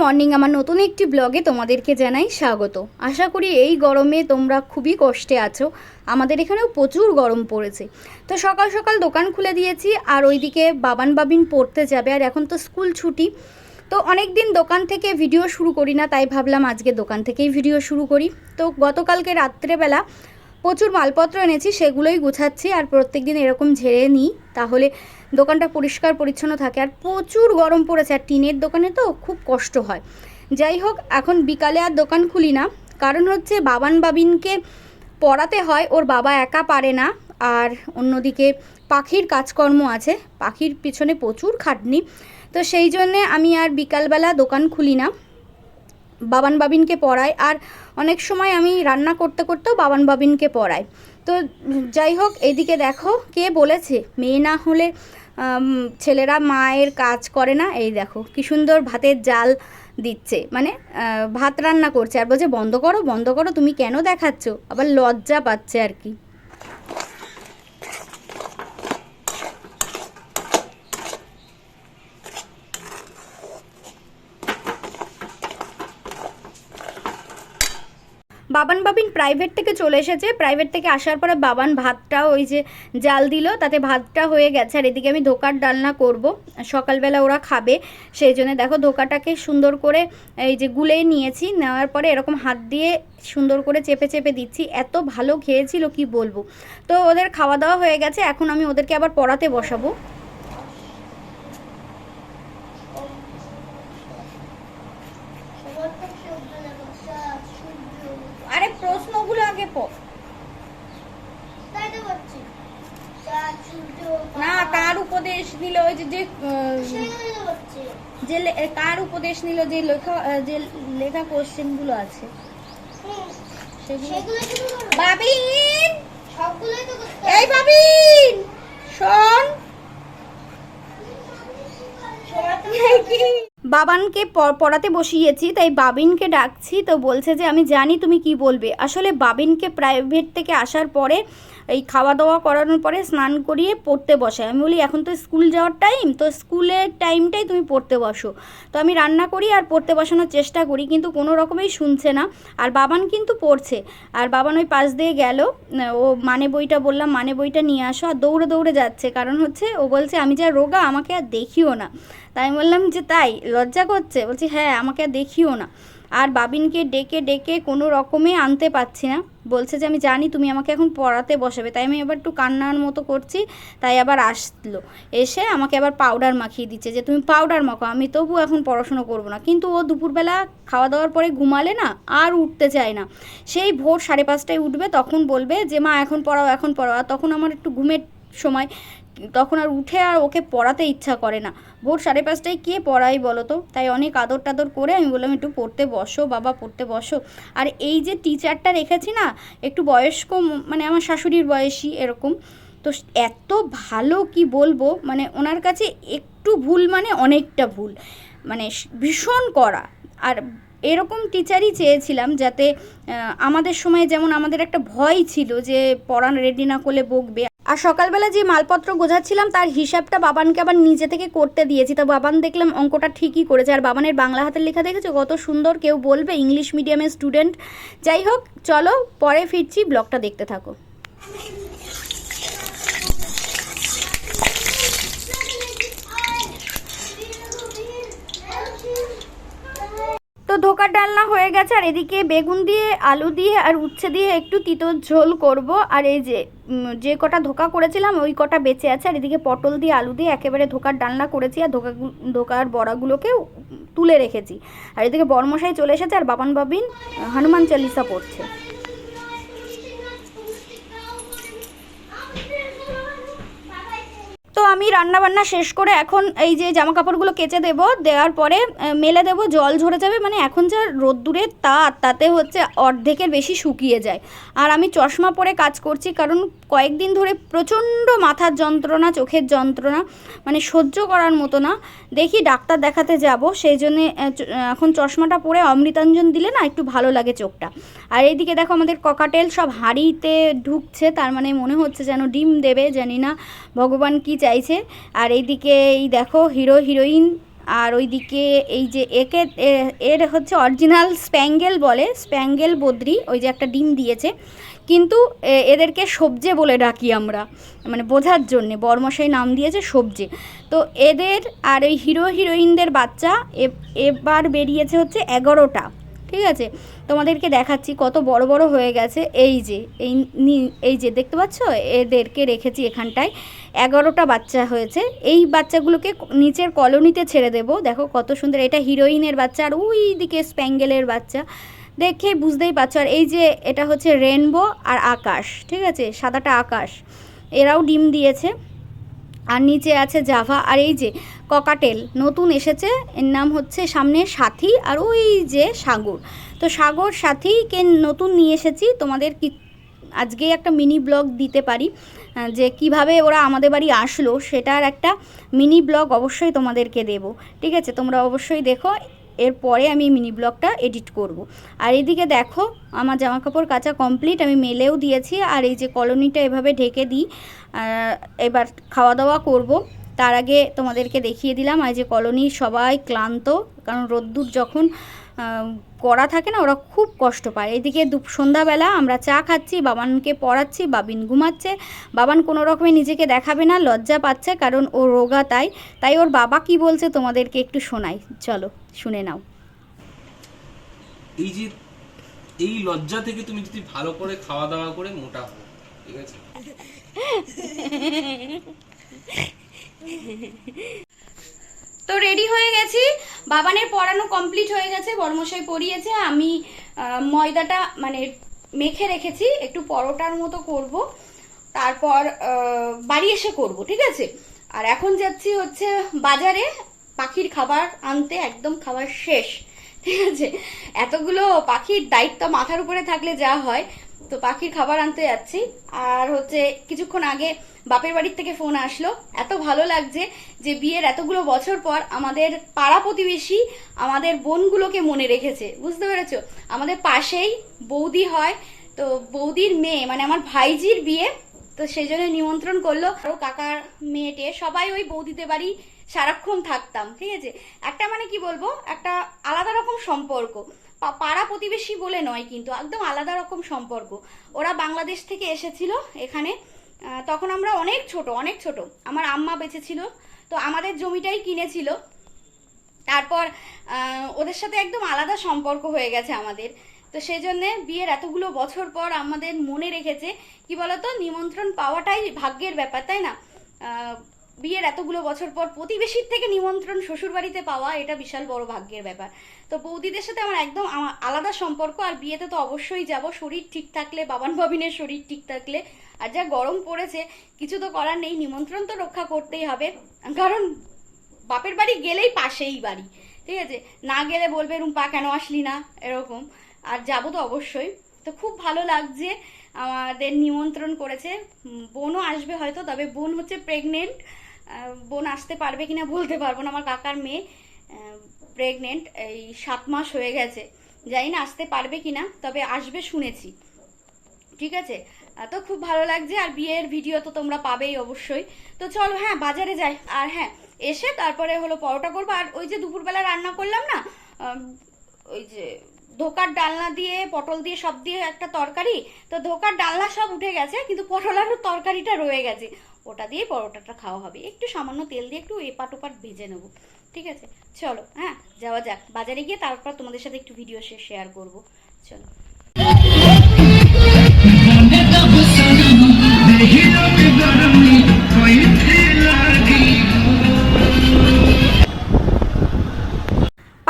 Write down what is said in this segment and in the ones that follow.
Morning আমার নতুন একটি ব্লগে তোমাদেরকে জানাই স্বাগত। আশা করি এই গরমে তোমরা খুবই কষ্টে আছো। আমাদের এখানেও প্রচুর গরম পড়েছে। তো সকাল সকাল দোকান খুলে দিয়েছি আর ওইদিকে বাবান বাবিন পড়তে যাবে আর এখন তো স্কুল ছুটি। তো অনেক দিন দোকান থেকে ভিডিও শুরু করি না, তাই ভাবলাম আজকে দোকান থেকেই ভিডিও শুরু করি। তো গতকালকে রাত্রেবেলা প্রচুর মালপত্র এনেছি, সেগুলোই গুছাচ্ছি আর প্রত্যেক দিন এরকম ঝেড়ে নিই, তাহলে দোকানটা পরিষ্কার পরিচ্ছন্ন থাকে। আর প্রচুর গরম পড়েছে, আর টিনের দোকানে তো খুব কষ্ট হয়। যাই হোক, এখন বিকালে আর দোকান খুলি না। কারণ হচ্ছে বাবান বাবিনকে পড়াতে হয়, ওর বাবা একা পারে না। আর অন্যদিকে পাখির কাজকর্ম আছে, পাখির পিছনে প্রচুর খাটনি। তো সেই জন্যে আমি আর বিকালবেলা দোকান খুলি না। বাবান বাবিনকে পড়াই আর অনেক সময় আমি রান্না করতে করতেও বাবান বাবিনকে পড়াই। তো যাই হোক, এদিকে দেখো কে বলেছে, মেয়ে না হলে ছেলেরা মায়ের কাজ করে না? এই দেখো, কি সুন্দর ভাতের জাল দিচ্ছে। মানে ভাত রান্না করছে। আর বলছে, বন্ধ করো বন্ধ করো, তুমি কেন দেখাচ্ছ? আবার লজ্জা পাচ্ছে আর কি। বাবান বাবিন প্রাইভেট থেকে চলে এসেছে। প্রাইভেট থেকে আসার পরে বাবান ভাতটা ওই যে জাল দিল, তাতে ভাতটা হয়ে গেছে। আর এদিকে আমি ধোকার ডালনা করব। সকালবেলা ওরা খাবে, সেই জন্য দেখো ধোকাটাকে সুন্দর করে এই যে গুলে নিয়েছি, নেওয়ার পরে এরকম হাত দিয়ে সুন্দর করে চেপে চেপে দিচ্ছি। এত ভালো খেয়েছিল, কি বলব? তো ওদের খাওয়া দাওয়া হয়ে গেছে, এখন আমি ওদেরকে আবার পড়াতে বসাবো আরে প্রশ্নগুলো আগে পড় না কার উপদেশ নিল ওই যে যে কার উপদেশ নিল যে লেখা যে লেখা কোশ্চেনগুলো আছে? বাবিন! এই বাবিন! শোন। বাবানকে পড়াতে বসিয়েছি, তাই বাবিনকে ডাকছি, তো বলছে যে, আমি জানি তুমি কি বলবে। আসলে বাবিনকে প্রাইভেট থেকে আসার পরে, এই খাওয়া দাওয়া করানোর পরে স্নান করিয়ে পড়তে বসে আমি বলি, এখন তো স্কুল যাওয়ার টাইম তো স্কুলের টাইমটাই তুমি পড়তে বসো। তো আমি রান্না করি আর পড়তে বসানোর চেষ্টা করি, কিন্তু কোনো রকমেই শুনছে না। আর বাবান কিন্তু পড়ছে। আর বাবান ওই পাশ দিয়ে গেল ও মানে বইটা বললাম মানে বইটা নিয়ে আসো, আর দৌড়ে দৌড়ে যাচ্ছে। কারণ হচ্ছে, ও বলছে, আমি যা রোগা, আমাকে আর দেখিও না। তাই বললাম যে, তাই। লজ্জা করছে। বলছি হ্যাঁ আমাকে দেখিও না। আর বাবিনকে ডেকে ডেকে কোনো রকমে আনতে পারছি না। বলছে যে, আমি জানি তুমি আমাকে এখন পড়াতে বসাবে। তাই আমি এবার একটু কান্নার মতো করছি, তাই আবার আসলো। এসে আমাকে আবার পাউডার মাখিয়ে দিচ্ছে যে, তুমি পাউডার মাখো, আমি তবু এখন পড়াশুনো করব না। কিন্তু ও দুপুরবেলা খাওয়া দাওয়ার পরে ঘুমালে না, আর উঠতে চায় না। সেই ভোর সাড়ে পাঁচটায় উঠবে, তখন বলবে যে, মা, এখন পড়াও এখন পড়াও। আর তখন আমার একটু ঘুমের সময় তখন আর উঠে আর ওকে পড়াতে ইচ্ছা করে না। ভোর সাড়ে পাঁচটায় কে পড়াই বলো তো? তাই অনেক আদর টাদর করে আমি বললাম, একটু পড়তে বসো বাবা, পড়তে বসো। আর এই যে টিচারটা রেখেছি না, একটু বয়স্ক মানে আমার শাশুড়ির বয়সী এরকম, তো এত ভালো কি বলব মানে ওনার কাছে একটু ভুল মানে অনেকটা ভুল মানে ভীষণ করা আর এরকম টিচারই চেয়েছিলাম যাতে আমাদের সময় যেমন আমাদের একটা ভয় ছিল যে পড়ান রেডি না করলে বকবে আর সকালবেলা যে মালপত্র গোঝাচ্ছিলাম তার হিসাবটা বাবানকে আবার নিজে থেকে করতে দিয়েছি। তা বাবান দেখলাম অঙ্কটা ঠিকই করেছে। আর বাবানের বাংলা হাতের লেখা দেখেছ? কত সুন্দর কেউ বলবে, ইংলিশ মিডিয়ামের স্টুডেন্ট। যাই হোক, চলো পরে ফিরছি, ব্লগটা দেখতে থাকো। ধোকার ডালনা হয়ে গেছে, আর এদিকে বেগুন দিয়ে, আলু দিয়ে আর উচ্ছে দিয়ে একটু তিতোর ঝোল করব। আর এই যে যে কটা ধোকা করেছিলাম, ওই কটা বেঁচে আছে। আর এদিকে পটল দিয়ে, আলু দিয়ে একেবারে ধোকার ডালনা করেছি আর ধোকা ধোকার বড়াগুলোকে তুলে রেখেছি। আর এদিকে বরমশাই চলে এসেছে, আর বাবান বাবিন হনুমান চালিসা পড়ছে। তো আমি রান্না বান্না শেষ করে এখন এই যে জামা কাপড়গুলো কেচে দেব, দেওয়ার পরে মেলে দেব, জল ঝরে যাবে মানে এখন যা রোদ্দুরের তাপ তাতে হচ্ছে অর্ধেকের বেশি শুকিয়ে যায়। আর আমি চশমা পরে কাজ করছি, কারণ কয়েকদিন ধরে প্রচণ্ড মাথার যন্ত্রণা, চোখের যন্ত্রণা মানে সহ্য করার মতো না। দেখি ডাক্তার দেখাতে যাব, সেই জন্যে এখন চশমাটা পরে অমৃতাঞ্জন দিলে না একটু ভালো লাগে চোখটা। আর এইদিকে দেখো আমাদের ককাটেল সব হাঁড়িতে ঢুকছে, তার মানে মনে হচ্ছে যেন ডিম দেবে, জানি না, ভগবান কি চাইছে আর এইদিকে এই দেখো হিরো, হিরোইন। আর ওইদিকে এই যে একে এর হচ্ছে অরিজিনাল স্প্যাঙ্গেল বলে, স্প্যাঙ্গেল বদ্রি, ওই যে একটা ডিম দিয়েছে। কিন্তু এদেরকে সবজে বলে ডাকি আমরা মানে বোঝার জন্যে, বর্মশাই নাম দিয়েছে সবজে। তো এদের আর ওই হিরো, হিরোইনদের বাচ্চা এবার বেরিয়েছে হচ্ছে এগারোটা। ঠিক আছে? তোমাদেরকে দেখাচ্ছি কত বড় বড় হয়ে গেছে। এই যে, এই এই যে দেখতে পাচ্ছ? এদেরকে রেখেছি এখানটায়। এগারোটা বাচ্চা হয়েছে। এই বাচ্চাগুলোকে নিচের কলোনিতে ছেড়ে দেবো। দেখো কত সুন্দর। এটা হিরোইনের বাচ্চা আর ওই দিকে স্প্যাঙ্গেলের বাচ্চা। দেখে বুঝতেই পারছ। আর এই যে, এটা হচ্ছে রেনবো আর আকাশ। ঠিক আছে? সাদাটা আকাশ। এরাও ডিম দিয়েছে। আর নিচে আছে জাভা আর এই যে ককাটেল। নতুন এসেছে, এর নাম হচ্ছে সামনে সাথী আর ওই যে সাগর। তো সাগর সাথীকে নতুন নিয়ে এসেছি, তোমাদের কি আজকে একটা মিনি ব্লগ দিতে পারি যে কীভাবে ওরা আমাদের বাড়ি আসলো সেটার একটা মিনি ব্লগ অবশ্যই তোমাদেরকে দেব। ঠিক আছে, তোমরা অবশ্যই দেখো। এরপরে আমি মিনি ব্লগটা এডিট করব। আর এদিকে দেখো, আমার জামা কাপড় কাচা কমপ্লিট আমি মেলেও দিয়েছি আর এই যে কলোনিটা এভাবে ঢেকে দিই এবার খাওয়া দাওয়া করব তার আগে তোমাদেরকে দেখিয়ে দিলাম, আর যে কলোনি সবাই ক্লান্ত, কারণ রোদ্দুর যখন করা থাকে না ওরা খুব কষ্ট পায়। এদিকে দু সন্ধ্যাবেলা আমরা চা খাচ্ছি বাবানকে পড়াচ্ছি বাবিন ঘুমাচ্ছে। বাবান কোনো রকমে নিজেকে দেখাবে না লজ্জা পাচ্ছে কারণ ও রোগা তাই। তাই ওর বাবা কি বলছে তোমাদেরকে একটু শোনাই। চলো শুনে নাও। এই যে এই লজ্জা থেকে তুমি যদি ভালো করে খাওয়া দাওয়া করে মোটা হো ঠিক আছে? তো রেডি হয়ে গেছি। বাবানের পড়ানো কমপ্লিট হয়ে গেছে, বর্মশাই পড়িয়েছে, আমি ময়দাটা মানে মেখে রেখেছি, একটু পরোটার মতো করব, তারপর বাড়ি এসে করব, ঠিক আছে? আর এখন যাচ্ছি হচ্ছে বাজারে, পাখির খাবার আনতে, একদম খাবার শেষ, ঠিক আছে? এতগুলো পাখির দায়িত্ব মাথার উপরে থাকলে যা হয় তো পাখির খাবার আনতে যাচ্ছি। আর হচ্ছে কিছুক্ষণ আগে বাপের বাড়ির থেকে ফোন আসলো। এত ভালো লাগছে যে বিয়ের এতগুলো বছর পর আমাদের পাড়া প্রতিবেশী আমাদের বোনগুলোকে মনে রেখেছে। বুঝতে পেরেছ? আমাদের পাশেই বৌদি হয়। তো বৌদির মেয়ে মানে আমার ভাইজির বিয়ে। তো সেই জন্য নিমন্ত্রণ করল। আরও কাকার মেয়েটে সবাই ওই বৌদিদের বাড়ি সারাক্ষণ থাকতাম, ঠিক আছে? একটা মানে কি বলব? একটা আলাদা রকম সম্পর্ক। পাড়া প্রতিবেশী বলে নয়, কিন্তু একদম আলাদা রকম সম্পর্ক। ওরা বাংলাদেশ থেকে এসেছিল এখানে। তখন আমরা অনেক ছোট অনেক ছোট। আমার আম্মা বেঁচে ছিল তো আমাদের জমিটাই কিনেছিল। তারপর ওদের সাথে একদম আলাদা সম্পর্ক হয়ে গেছে আমাদের। তো সেই জন্যে বিয়ের এতগুলো বছর পর আমাদের মনে রেখেছে, কি বলতো, নিমন্ত্রণ পাওয়াটাই ভাগ্যের ব্যাপার, তাই না? বিয়ের এতগুলো বছর পর প্রতিবেশীর থেকে নিমন্ত্রণ শ্বশুর বাড়িতে পাওয়া এটা বিশাল বড় ভাগ্যের ব্যাপার। তো বৌদিদের সাথে আমার একদম আলাদা সম্পর্ক, আর বিয়েতে তো অবশ্যই যাব। শরীর ঠিক থাকলে, বাবান বাবিনের শরীর ঠিক থাকলে। আর যা গরম পড়েছে, কিছু তো করার নেই। নিমন্ত্রণ তো রক্ষা করতেই হবে। কারণ বাপের বাড়ি গেলেই পাশেই বাড়ি। ঠিক আছে? না গেলে বলবে, রুম্পা, কেন আসলি না? এরকম। আর যাব তো অবশ্যই। তো খুব ভালো লাগছে, আমাদের নিমন্ত্রণ করেছে। বোনও আসবে হয়তো, তবে বোন হচ্ছে প্রেগনেন্ট বোন আসতে পারবে কিনা বলতে পারব না। আমার কাকার মেয়ে প্রেগনেন্ট এই সাত মাস হয়ে গেছে। জানি না আসতে পারবে কিনা, তবে আসবে শুনেছি। ঠিক আছে? তো খুব ভালো লাগছে, আর বিয়ের ভিডিও তো তোমরা পাবেই অবশ্যই। তো চলো হ্যাঁ বাজারে যাই। আর হ্যাঁ এসে তারপরে হলো পরোটা করব। আর ওই যে দুপুরবেলা রান্না করলাম না ওই যে ধোকার ডালনা দিয়ে, পটল দিয়ে সব দিয়ে একটা তরকারি, তো ধোকার ডালনা সব উঠে গেছে, কিন্তু পটল আলুর তরকারিটা রয়ে গেছে। ওটা দিয়ে পরোটাটা খাওয়া হবে। একটু সামান্য তেল দিয়ে একটু এপাট ওপাট ভেজে নেব, ঠিক আছে? চলো হ্যাঁ যাওয়া যাক। বাজারে গিয়ে তারপর তোমাদের সাথে একটু ভিডিও শেয়ার করব। চলো।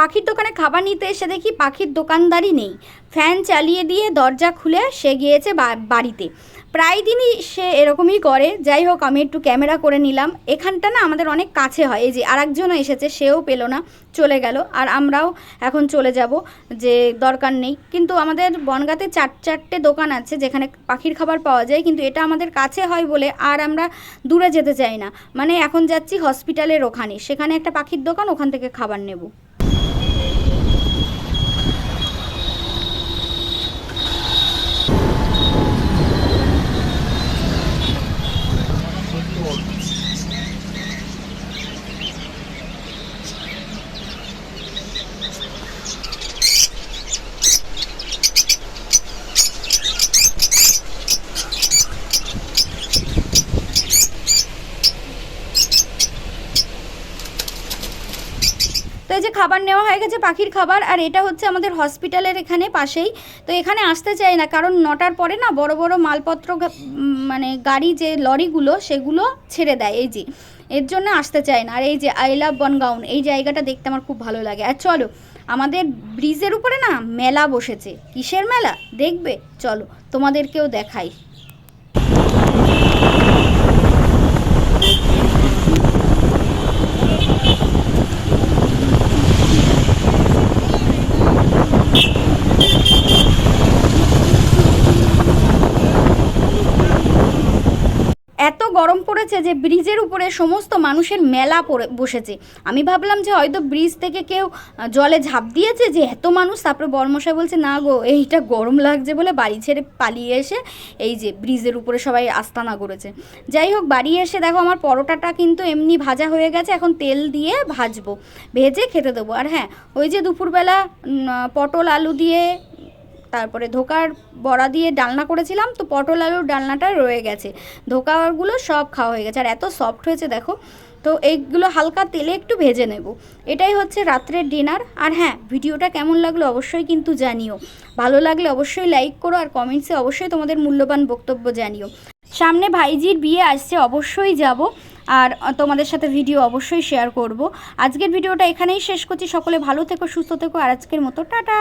পাখির দোকানে খাবার নিতে এসে দেখি পাখির দোকানদারই নেই। ফ্যান চালিয়ে দিয়ে দরজা খুলে সে গিয়েছে বাড়িতে। প্রায় দিনই সে এরকমই করে। যাই হোক, আমি একটু ক্যামেরা করে নিলাম। এখানটা না আমাদের অনেক কাছে হয়। এই যে আরেকজনও এসেছে, সেও পেল না, চলে গেল। আর আমরাও এখন চলে যাব, যে দরকার নেই। কিন্তু আমাদের বনগাতে চার চারটে দোকান আছে যেখানে পাখির খাবার পাওয়া যায়। কিন্তু এটা আমাদের কাছে হয় বলে আর আমরা দূরে যেতে চাই না। মানে এখন যাচ্ছি হসপিটালের ওখানে। সেখানে একটা পাখির দোকান, ওখান থেকে খাবার নেব। খাবার নেওয়া হয়ে গেছে পাখির খাবার, আর এটা হচ্ছে আমাদের হসপিটালের এখানে পাশেই। তো এখানে আসতে চাই না, কারণ নটার পরে না বড় বড় মালপত্র মানে গাড়ি যে লরিগুলো, সেগুলো ছেড়ে দেয়, এই যে। এর জন্য আসতে চাই না, আর এই যে আই লাভ বনগাউন এই জায়গাটা দেখতে আমার খুব ভালো লাগে। আর চলো, আমাদের ব্রিজের উপরে না মেলা বসেছে। কিসের মেলা? দেখবে, চলো, তোমাদেরকেও দেখাই এত গরম যে ব্রিজের উপরে সমস্ত মানুষের মেলা পড়ে, বসেছে। আমি ভাবলাম যে হয়তো ব্রিজ থেকে কেউ জলে ঝাঁপ দিয়েছে যে এত মানুষ। তারপরে বর্মশাই বলছে, না গো, এইটা গরম লাগছে বলে বাড়ি ছেড়ে পালিয়ে এসে এই যে ব্রিজের উপরে সবাই আস্তানা করেছে। যাই হোক, বাড়ি এসে দেখো আমার পরোটাটা কিন্তু এমনি ভাজা হয়ে গেছে। এখন তেল দিয়ে ভাজবো, ভেজে খেতে দেবো। আর হ্যাঁ ওই যে দুপুরবেলা পটল, আলু দিয়ে তারপরে ধোকার বড়া দিয়ে ডালনা করেছিলাম, তো পটল আলুর ডালনাটা রয়ে গেছে। ধোকাগুলো সব খাওয়া হয়ে গেছে, আর এত সফট হয়েছে দেখো। তো এইগুলো হালকা তেলে একটু ভেজে নেব। এটাই হচ্ছে রাত্রের ডিনার আর হ্যাঁ ভিডিওটা কেমন লাগল অবশ্যই কিন্তু জানিও। ভালো লাগলে অবশ্যই লাইক করো, আর কমেন্টসে অবশ্যই তোমাদের মূল্যবান বক্তব্য জানিও। সামনে ভাইজির বিয়ে আসছে, অবশ্যই যাব, আর তোমাদের সাথে ভিডিও অবশ্যই শেয়ার করব। আজকের ভিডিওটা এখানেই শেষ করছি, সকলে ভালো থেকো, সুস্থ থেকো, আর আজকের মতো, টাটা!